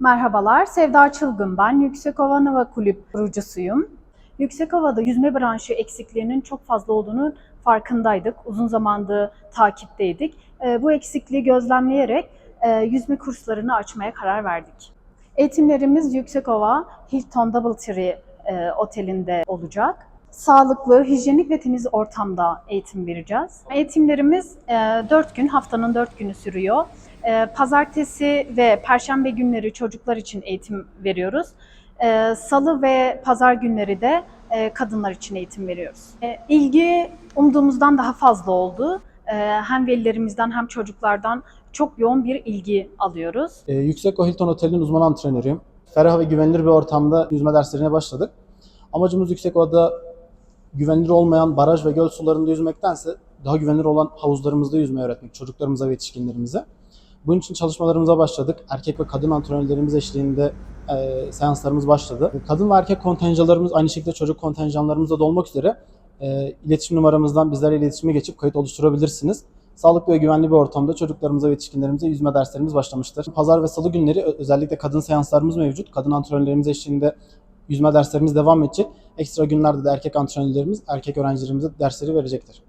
Merhabalar, Sevda Çılgın ben. Yüksekova Nova Kulüp kurucusuyum. Yüksekova'da yüzme branşı eksikliğinin çok fazla olduğunu farkındaydık. Uzun zamandır takipteydik. Ee, Bu eksikliği gözlemleyerek e, yüzme kurslarını açmaya karar verdik. Eğitimlerimiz Yüksekova Hilton Doubletree e, Oteli'nde olacak. Sağlıklı, hijyenik ve temiz ortamda eğitim vereceğiz. Eğitimlerimiz 4 gün, haftanın 4 günü sürüyor. Ee, Pazartesi ve Perşembe günleri çocuklar için eğitim veriyoruz. Ee, Salı ve Pazar günleri de e, kadınlar için eğitim veriyoruz. Ee, İlgi umduğumuzdan daha fazla oldu. Hem velilerimizden hem çocuklardan çok yoğun bir ilgi alıyoruz. Yüksek O Hilton Otel'in uzman antrenörüyüm. Ferah ve güvenilir bir ortamda yüzme derslerine başladık. Amacımız Yüksek Ova'da güvenilir olmayan baraj ve göl sularında yüzmektense daha güvenilir olan havuzlarımızda yüzmeyi öğretmek çocuklarımıza ve yetişkinlerimize. Bunun için çalışmalarımıza başladık. Erkek ve kadın antrenörlerimiz eşliğinde e, seanslarımız başladı. Kadın ve erkek kontenjanlarımız aynı şekilde çocuk kontenjanlarımızda da olmak üzere e, iletişim numaramızdan bizlerle iletişime geçip kayıt oluşturabilirsiniz. Sağlıklı ve güvenli bir ortamda çocuklarımıza ve yetişkinlerimize yüzme derslerimiz başlamıştır. Pazar ve salı günleri özellikle kadın seanslarımız mevcut. Kadın antrenörlerimiz eşliğinde yüzme derslerimiz devam edecek. Ekstra günlerde de erkek antrenörlerimiz, erkek öğrencilerimize dersleri verecektir.